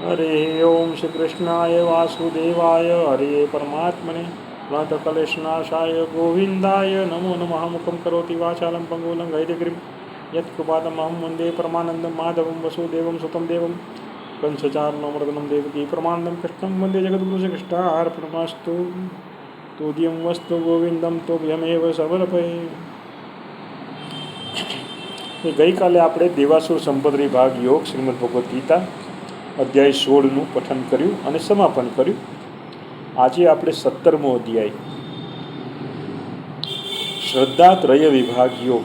હરે ઓમ શ્રી કૃષ્ણાય વાસુદેવાય હરે પરમાત્મને પ્રાતકલેશનાશાય ગોવિંદાય નમો નમઃ મુખમ કરોતિ વાચાલમ પંગુલં ગૈરગ્રીમ યત્કૃપાતમહં વંદે પરમાનંદમ માધવમ વસુદેવમ સુતમ દેવમ કંસચાર્ણમૃગનમ દેવકી પરમાનંદમ કૃષ્ણમ વંદે જગદ્ગુરુ શ્રી કૃષ્ણાર્પણમસ્તુ તુદિયમ વસ્તુ ગોવિંદમ તોભ્યમેવ સમર્પય ગઈકાલે આપણે દેવાસુર સંપદરી ભાગ યોગ શ્રીમદ ભગવદ્ ગીતા અધ્યાય સોળનું પઠન કર્યું અને સમાપન કર્યું. આજે આપણે સત્તરમો અધ્યાય. શ્રદ્ધા ત્રય વિભાગ યોગ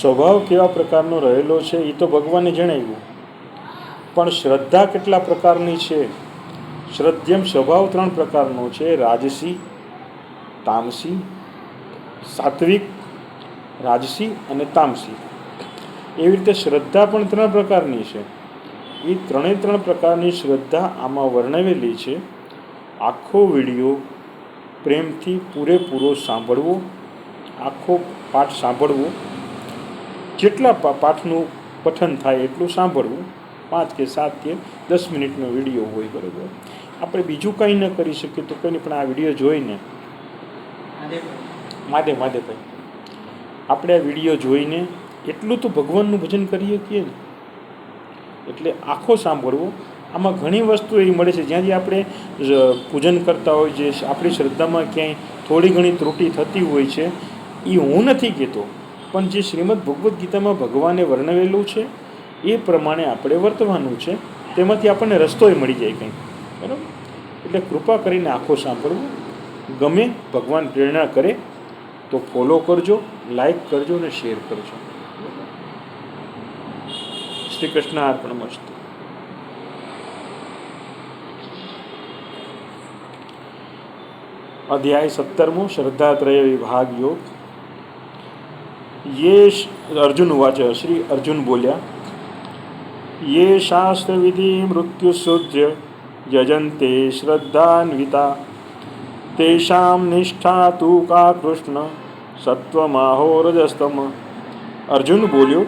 સ્વભાવ કેવા પ્રકારનો રહેલો છે એ તો ભગવાને જણાવ્યું. પણ શ્રદ્ધા કેટલા પ્રકારની છે? શ્રદ્ધ્યમ સ્વભાવ ત્રણ પ્રકારનો છે. રાજસી, તામસી, સાત્વિક, રાજસી અને તામસી. એવી રીતે શ્રદ્ધા પણ ત્રણ પ્રકારની છે. એ ત્રણે ત્રણ પ્રકારની શ્રદ્ધા આમાં વર્ણવેલી છે. આખો વીડિયો પ્રેમથી પૂરેપૂરો સાંભળવો, આખો પાઠ સાંભળવો, જેટલા પાઠનું પઠન થાય એટલું સાંભળવું, પાંચ કે સાત કે દસ મિનિટનો વીડિયો હોય બરાબર. આપણે બીજું કંઈ ન કરી શકીએ તો કંઈ પણ આ વીડિયો જોઈને માદે માદે ભાઈ. આપણે આ વીડિયો જોઈને એટલું તો ભગવાનનું ભજન કરીએ શકીએ ને. એટલે આખો સાંભળવો આમાં ઘણી વસ્તુ એવી મળે છે, જ્યાં જ્યાં આપણે પૂજન કરતા હોય જે આપણી શ્રદ્ધામાં ક્યાંય થોડી ઘણી ત્રુટિ થતી હોય છે, એ હું નથી કહેતો. પણ જે શ્રીમદ ભગવદ્ ગીતામાં ભગવાને વર્ણવેલું છે, એ પ્રમાણે આપણે વર્તવાનું છે. તેમાંથી આપણને રસ્તોય મળી જાય કંઈક. બરાબર? એટલે કૃપા કરીને આખો સાંભળવું ગમે ભગવાન પ્રેરણા કરે, તો ફોલો કરજો, લાઈક કરજો અને શેર કરજો. શ્રી કૃષ્ણ અર્પણ મસ્તુ અધ્યાય સત્તરમું શ્રદ્ધાત્રય વિભાગ યોગ. યે અર્જુન વાચ શ્રી અર્જુન બોલ્યા યે શાસ્ત્ર વિધિ મૃત્યુ શુદ્ધ યજંતે શ્રદ્ધાન્વિતા, તેષામ નિષ્ઠા તું કા કૃષ્ણ સત્વમાહો રજસ્તમ. અર્જુન બોલ્યો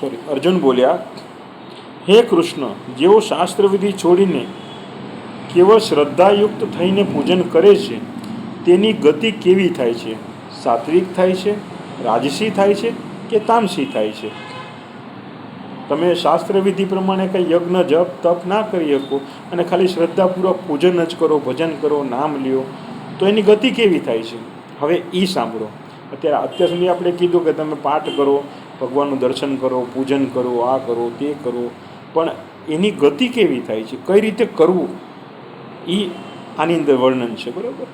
સોરી, અર્જુન બોલ્યા, હે કૃષ્ણ, જેઓ શાસ્ત્રવિધિ છોડીને કેવળ શ્રદ્ધાયુક્ત થઈને પૂજન કરે છે, તેની ગતિ કેવી થાય છે? સાત્વિક થાય છે, રાજસી થાય છે કે તામસી થાય છે? તમે શાસ્ત્રવિધિ પ્રમાણે કંઈ યજ્ઞ, જપ, તપ ના કરી શકો અને ખાલી શ્રદ્ધાપૂર્વક પૂજન જ કરો, ભજન કરો, નામ લ્યો, તો એની ગતિ કેવી થાય છે? હવે એ સાંભળો. અત્યારે અત્યાર સુધી આપણે કીધું કે તમે પાઠ કરો ભગવાનનું દર્શન કરો, પૂજન કરો, આ કરો, તે કરો. પણ એની ગતિ કેવી થાય છે? કઈ રીતે કરવું? એ આની અંદર વર્ણન છે, બરાબર?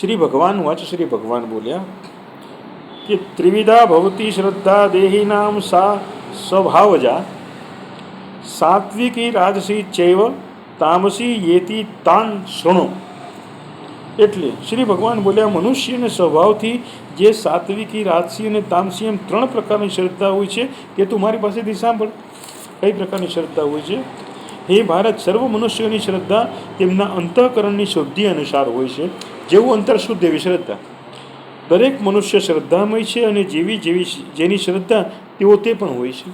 શ્રી ભગવાન વાચ શ્રી ભગવાન બોલ્યા, કે ત્રિવિધા ભવતી શ્રદ્ધા દેહીનામ સા સ્વભાવજા, સાત્વિકી રાજસી ચૈવ તામસી યેતી તાન શૃણો. એટલે શ્રી ભગવાન બોલ્યા, મનુષ્યને સ્વભાવથી જે સાત્વિકી, રાજસી અને તામસી એમ ત્રણ પ્રકારની શ્રદ્ધા હોય છે કે તું મારી પાસેથી સાંભળ. કઈ પ્રકારની શ્રદ્ધા હોય છે? હે ભારત, સર્વ મનુષ્યોની શ્રદ્ધા તેમના અંતઃકરણની શુદ્ધિ અનુસાર હોય છે, જેવું અંતર શુદ્ધ એવી શ્રદ્ધા. દરેક મનુષ્ય શ્રદ્ધામય છે અને જેવી જેવી જેની શ્રદ્ધા તેઓ તે પણ હોય છે.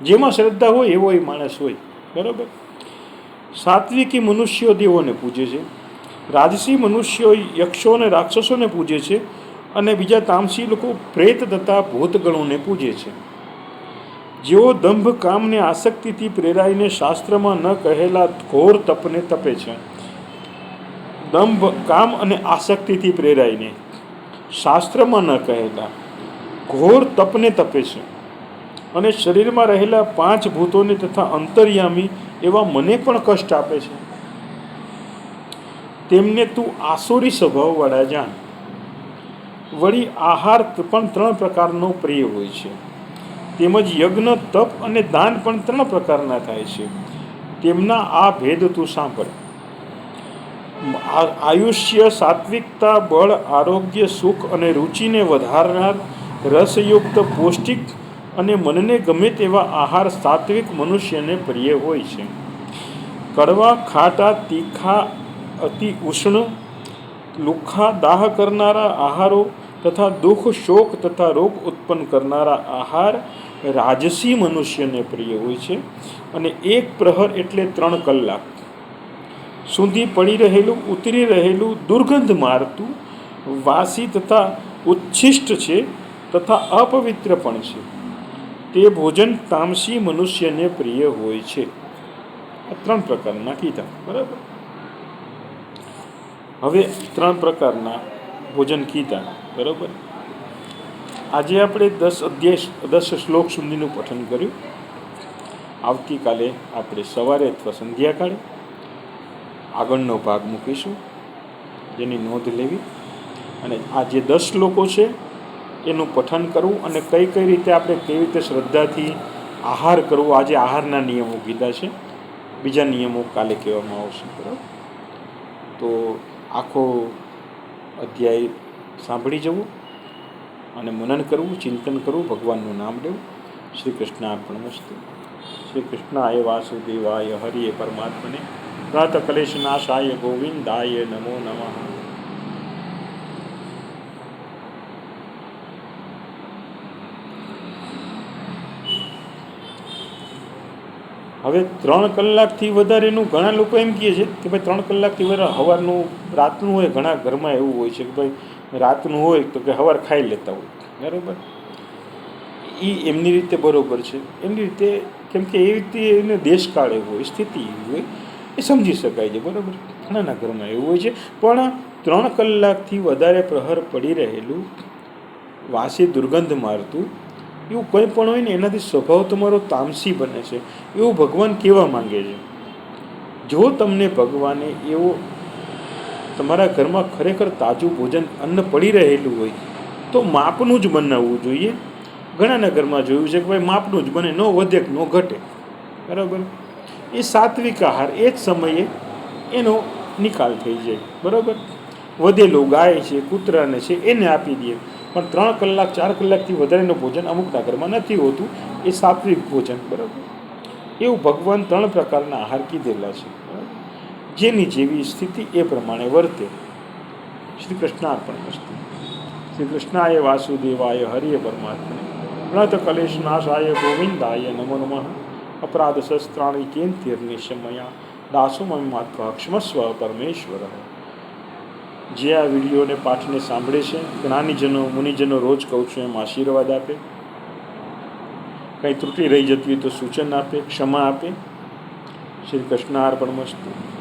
જેમાં શ્રદ્ધા હોય એવો એ માણસ હોય. બરાબર? સાત્વિકી મનુષ્યો દેવોને પૂજે છે. રાજસી મનુષ્યો યક્ષો અને રાક્ષસોને પૂજે છે અને બીજા તામસી લોકો પ્રેત તથા ભૂતગણોને પૂજે છે. જેઓ દંભ કામને આસક્તિથી પ્રેરાઈને શાસ્ત્રમાં ન કહેલા ઘોર તપને તપે છે. દંભ કામ અને આસક્તિથી પ્રેરાઈને શાસ્ત્રમાં ન કહેલા ઘોર તપને તપે છે. અને શરીરમાં રહેલા પાંચ ભૂતોને તથા અંતર્યામી એવા મને પણ કષ્ટ આપે છે. તેમને તું આસુરી સ્વભાવવાળા જાણ વળી આહાર પણ ત્રણ પ્રકારનો પ્રિય હોય છે. તેમજ યજ્ઞ, તપ અને દાન પણ ત્રણ પ્રકારના થાય છે. તેમના આ ભેદ તું સાંભળ. આયુષ્ય, સાત્વિકતા, બળ, આરોગ્ય, સુખ અને રુચિને વધારનાર, રસયુક્ત, પૌષ્ટિક અને મનને ગમે તેવા આહાર સાત્વિક મનુષ્યને પ્રિય હોય છે. કડવા, ખાટા, તીખા અતિ ઉષ્ણ, લુખા દાહ કરનારા આહારો તથા દુઃખ, શોક તથા રોગ ઉત્પન્ન કરનારા આહાર રાજસી મનુષ્યને પ્રિય હોય છે અને એક પ્રહર એટલે ત્રણ કલાક. સુધી પડી રહેલું, ઉતરી રહેલું દુર્ગંધ મારતું, વાસી તથા ઉચ્છિષ્ટ છે તથા અપવિત્ર પણ છે. તે ભોજન તામસી મનુષ્યને પ્રિય હોય છે. આ ત્રણ પ્રકારના કીધા. બરાબર? હવે ત્રણ પ્રકારના ભોજન કીધા, બરાબર? આજે આપણે દસ અધ્યાય, દસ શ્લોક સુધીનું પઠન કર્યું. આવતીકાલે આપણે સવારે અથવા સંધ્યાકાળે આગળનો ભાગ મૂકીશું, જેની નોંધ લેવી. અને આ જે દસ શ્લોકો છે, એનું પઠન કરવું અને કઈ કઈ રીતે આપણે કેવી રીતે શ્રદ્ધાથી આહાર કરવો, આજે આહારના નિયમો કીધા છે. બીજા નિયમો કાલે કહેવામાં આવશે, બરાબર? તો આખો અધ્યાય સાંભળી જવું અને મનન કરવું, ચિંતન કરવું, ભગવાનનું નામ લેવું. શ્રી કૃષ્ણ અર્પણ વસ્તુ. શ્રી કૃષ્ણાય વાસુદેવાય હરિય પરમાત્મને. પ્રાત કલેશ નાશાય ગોવિંદાય નમો નમઃ. હવે ત્રણ કલાકથી વધારેનું ઘણા લોકો એમ કહે છે કે ભાઈ ત્રણ કલાકથી વધારે સવારનું રાતનું હોય ઘણા ઘરમાં એવું હોય છે કે ભાઈ રાતનું હોય તો કે સવાર ખાઈ લેતા હોય. બરાબર? એ એમની રીતે બરાબર છે. એમની રીતે, કેમ કે એવી રીતે એને દેશકાળ એવો હોય, સ્થિતિ એવી હોય, એ સમજી શકાય છે. બરાબર? ઘણાના ઘરમાં એવું હોય છે. પણ ત્રણ કલાકથી વધારે પ્રહર પડી રહેલું વાસી દુર્ગંધ મારતું એવું કંઈ પણ હોય ને, એનાથી સ્વભાવ તમારો તામસી બને છે. એવું ભગવાન કહેવા માંગે છે. જો તમને ભગવાને એવો તમારા ઘરમાં ખરેખર તાજું ભોજન અન્ન પડી રહેલું હોય, તો માપનું જ બનાવવું જોઈએ. ઘણાના ઘરમાં જોયું છે કે ભાઈ, માપનું જ બને, ન વધે નો ઘટે. બરાબર? એ સાત્વિક આહાર, એ જ સમયે એનો નિકાલ થઈ જાય. બરાબર? વધેલું ગાય છે, કૂતરાને છે, એને આપી દઈએ. પણ ત્રણ કલાક, ચાર કલાકથી વધારેનું ભોજન અમુક નગરમાં નથી હોતું. એ સાત્વિક ભોજન, બરાબર. એવું ભગવાન ત્રણ પ્રકારના આહાર કીધેલા છે. જેની જેવી સ્થિતિ એ પ્રમાણે વર્તે. શ્રી કૃષ્ણાર્પણ વસ્તુ. શ્રી કૃષ્ણાય વાસુદેવાય હરિય પરમાત્મને પ્રણત કલેશ નાશાય ગોવિંદાય નમો નમઃ. અપરાધ શસ્ત્રાણી કેન્તિર્નિશમયા. દાસોમય માત્વા ક્ષમસ્વ પરમેશ્વર. જે આ વિડીયોને પાઠને સાંભળે છે, જ્ઞાનીજનો, મુનિજનો રોજ કહું છું એમ આશીર્વાદ આપે. કંઈ ત્રુટિ રહી જતી તો સૂચન આપે, ક્ષમા આપે. શ્રી કૃષ્ણ અર્પણ મસ્તુ.